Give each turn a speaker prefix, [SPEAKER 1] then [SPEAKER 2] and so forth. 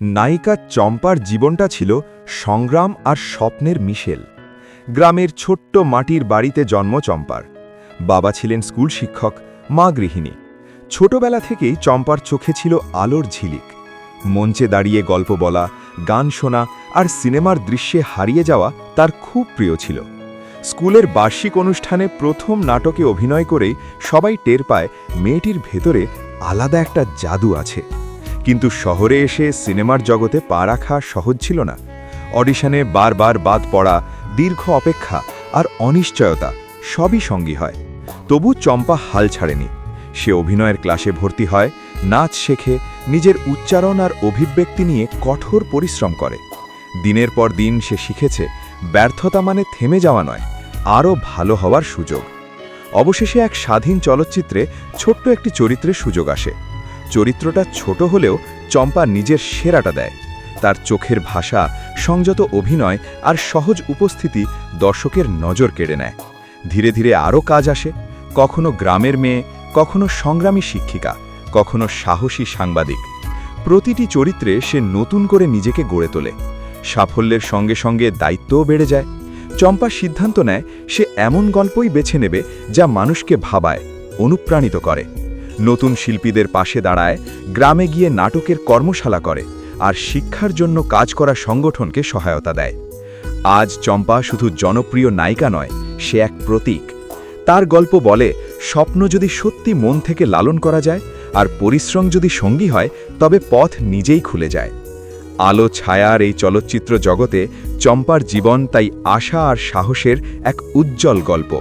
[SPEAKER 1] নায়িকা চম্পার জীবনটা ছিল সংগ্রাম আর স্বপ্নের মিশেল। গ্রামের ছোট্ট মাটির বাড়িতে জন্ম চম্পার। বাবা ছিলেন স্কুল শিক্ষক, মা গৃহিণী। ছোটবেলা থেকেই চম্পার চোখে ছিল আলোর ঝিলিক। মঞ্চে দাঁড়িয়ে গল্প বলা, গান শোনা আর সিনেমার দৃশ্যে হারিয়ে যাওয়া তার খুব প্রিয় ছিল। স্কুলের বার্ষিক অনুষ্ঠানে প্রথম নাটকে অভিনয় করেই সবাই টের পায় মেয়েটির ভেতরে আলাদা একটা জাদু আছে। কিন্তু শহরে এসে সিনেমার জগতে পা রাখা সহজ ছিল না। অডিশনে বারবার বাদ পড়া, দীর্ঘ অপেক্ষা আর অনিশ্চয়তা সবই সঙ্গী হয়। তবু চম্পা হাল ছাড়েনি। সে অভিনয়ের ক্লাসে ভর্তি হয়, নাচ শেখে, নিজের উচ্চারণ আর অভিব্যক্তি নিয়ে কঠোর পরিশ্রম করে। দিনের পর দিন সে শিখেছে, ব্যর্থতা মানে থেমে যাওয়া নয়, আরও ভালো হওয়ার সুযোগ। অবশেষে এক স্বাধীন চলচ্চিত্রে ছোট্ট একটি চরিত্রের সুযোগ আসে। চরিত্রটা ছোট হলেও চম্পা নিজের সেরাটা দেয়। তার চোখের ভাষা, সংযত অভিনয় আর সহজ উপস্থিতি দর্শকের নজর কেড়ে নেয়। ধীরে ধীরে আরও কাজ আসে। কখনো গ্রামের মেয়ে, কখনো সংগ্রামী শিক্ষিকা, কখনো সাহসী সাংবাদিক। প্রতিটি চরিত্রে সে নতুন করে নিজেকে গড়ে তোলে। সাফল্যের সঙ্গে সঙ্গে দায়িত্বও বেড়ে যায়। চম্পা সিদ্ধান্ত নেয়, সে এমন গল্পই বেছে নেবে যা মানুষকে ভাবায়, অনুপ্রাণিত করে। নতুন শিল্পীদের পাশে দাঁড়ায়, গ্রামে গিয়ে নাটকের কর্মশালা করে আর শিক্ষার জন্য কাজ করা সংগঠনকে সহায়তা দেয়। আজ চম্পা শুধু জনপ্রিয় নায়িকা নয়, সে এক প্রতীক। তার গল্প বলে, স্বপ্ন যদি সত্যি মন থেকে লালন করা যায় আর পরিশ্রম যদি সঙ্গী হয়, তবে পথ নিজেই খুলে যায়। আলো ছায়ার এই চলচ্চিত্র জগতে চম্পার জীবন তাই আশা আর সাহসের এক উজ্জ্বল গল্প।